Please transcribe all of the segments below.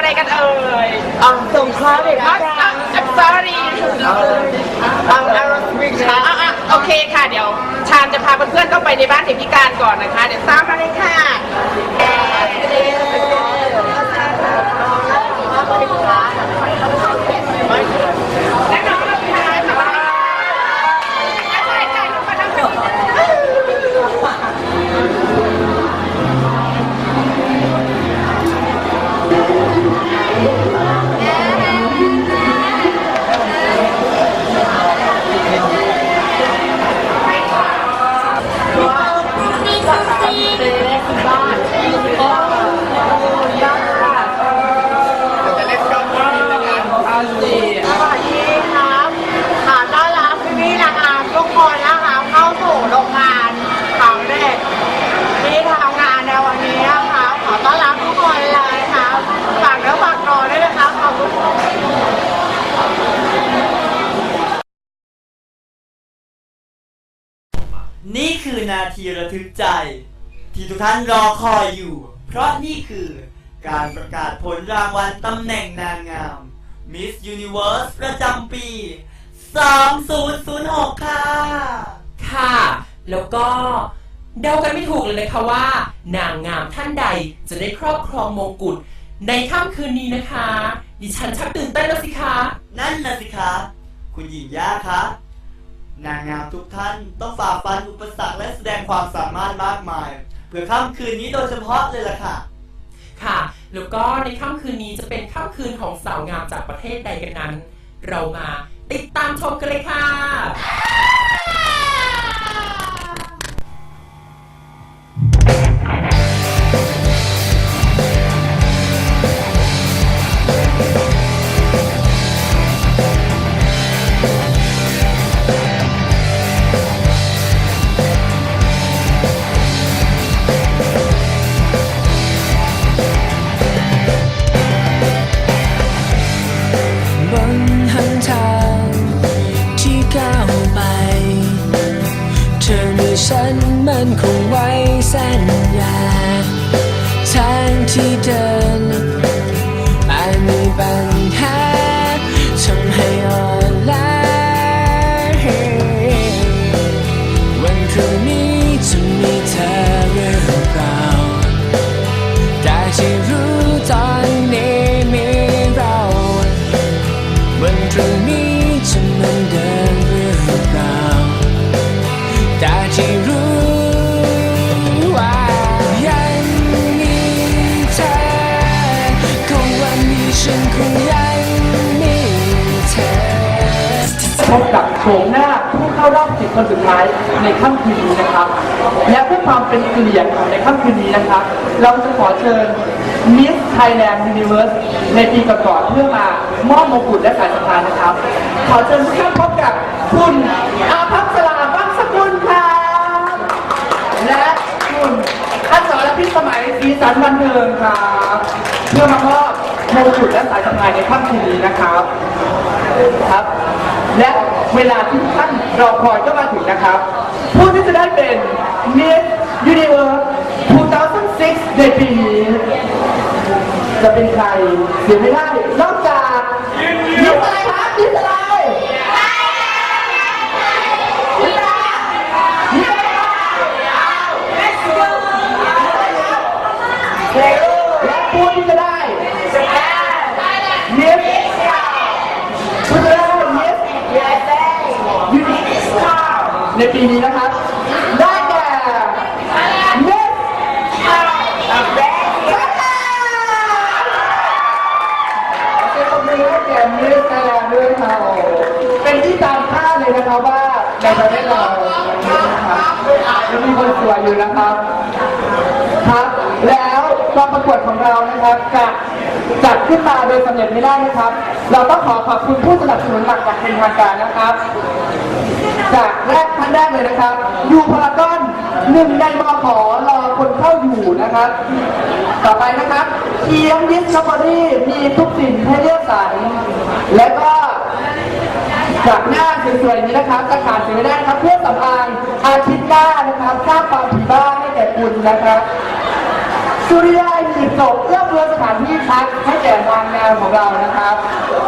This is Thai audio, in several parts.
อะไรกันเอ่ยอะส่งคลาสเด็กอ๋อนะอ๋อ I'm sorry เอาเอาเอาสปีกช้าอะอะโอเคค่ะเดี๋ยว ชาญจะพาเพื่อนๆเข้าไปในบ้านเด็กพิการก่อนนะคะ เดี๋ยวตามมาเลยค่ะและ คือนาทีระทึกใจ ที่ทุกท่านรอคอยอยู่ เพราะนี่คือการประกาศผลรางวัลตำแหน่งนางงาม Miss Universe ประจำปี 2006 ค่ะ ค่ะ แล้วก็เดากันไม่ถูกเลยนะคะว่า นางงามท่านใดจะได้ครอบครองมงกุฎในค่ำคืนนี้นะคะ ดิฉันชักตื่นเต้นแล้วสิคะ นั่นนะสิคะ คุณหญิงย่าคะ นางงามทุกท่านต้องฝ่าฟันอุปสรรคและแสดงความสามารถมากมาย เพื่อค่ำคืนนี้โดยเฉพาะเลยล่ะค่ะ ค่ะ แล้วก็ในค่ำคืนนี้จะเป็นค่ำคืนของสาวงามจากประเทศใดกันนั้น เรามาติดตามชมกันเลยค่ะ ฉันคงยังมีเธอพบกับโฉมหน้าผู้เข้ารอบสิบคนสุดท้ายในค่ำคืนนี้นะครับ และเพื่อความเป็นเกียรติของในค่ำคืนนี้นะครับ เราจะขอเชิญ Miss Thailand Universe ในปีก่อนๆเพื่อมามอบมงกุฎและสายสะพานนะครับ ขอเชิญทุกท่านพบกับคุณอาภัสราบ้างสกุลครับและคุณอัศรพิษสมัยสีสันบันเทิงครับ เพื่อมามอบ งกุฎและสายสะพานในค่ำคืนนี้นะครับ ครับ และเวลาที่ท่านรอคอยก็มาถึงนะครับ ผู้ที่จะได้เป็น Miss Universe 2006 ในปีนี้ จะเป็นใครเสียไม่ได้นอกจากยิสอะไรครับยิสอะไรยิสอะไรยิสอะไรและผู้ที่จะได้ Miss ผู้จะได้เป็น Miss ยูนิค ในปีนี้นะครับ ได้แก่เนสเป็นคนมือให้แก่เนสไทยแลนด์ด้วยครับเป็นที่ตามคาดเลยนะครับว่าในประเทศเรานะครับยังมีคนสวยอยู่นะครับครับ แล้วการประกวดของเรานะครับจะจัดขึ้นมาโดยสำเร็จไม่ได้นะครับ เราต้องขอขอบคุณผู้สนับสนุนหลักจากเป็นทางการนะครับ จากแรกท่านแรกเลยนะครับยูพารากอนหนึ่งในมขอรอคนเข้าอยู่นะครับ ต่อไปนะครับเคียงดิสคัฟเวอรี่มีทุกสิ่งให้เลือกสรรและก็จากหน้าสวยๆนี้นะครับจะขาดเสียไม่ได้นะครับ เพื่อสำอางอาทิตย์หน้านะครับสร้างความผีบ้าให้แก่คุณนะครับสุริยาหีบศพเอื้อ มเวอสถานที่พักให้แก่นางงามของเรานะครับ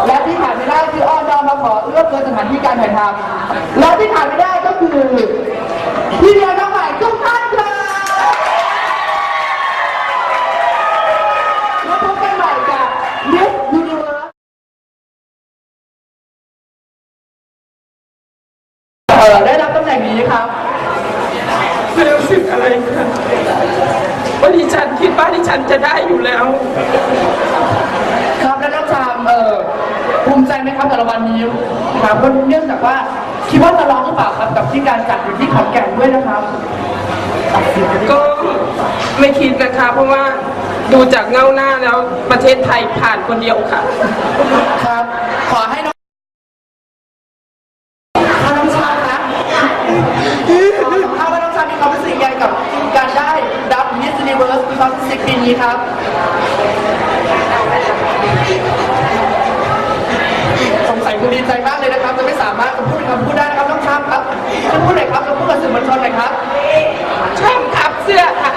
และที่ขาดไม่ได้คืออ้อนดอมมาขอเอื้อเฟื้อสถานที่การถ่ายทำและที่ขาดไม่ได้ก็คือที่เรียงน้องใหม่ทุกท่านครับแล้วพบกันใหม่กับ Miss Universe เอ่อได้รับตำแหน่งนี้ครับ ไม่รู้สึกอะไรค่ะว่าดิ ฉันคิดว่าดิฉันจะได้อยู่แล้ว ครับและน้องชามเออภูมิใจไหมครับกับรางวัลนี้ครับก็เนื่องจากว่าคิดว่าจะร้องหรือเปล่าครับกับที่การจัดอยู่ที่ขอนแก่นด้วยนะครับ ก็ไม่คิดนะคะ เพราะว่าดูจากเงาหน้าแล้วประเทศไทยผ่านคนเดียวค่ะ ครับ ขอให้น้องถ้าน้องชามนะถ้าว่าน้องชามมีความรู้สึกยังไงกับการได้รับ Miss Universe 2016ปีนี้ครับสงสัยคุณดีใจมากเลยนะครับ จะไม่สามารถจะพูดคำพูดได้นะครับน้องชางครับจะพูดเลยครับจะพูดกับสื่อมวลชนหน่อยครับชอบทับเสื้อค่ะ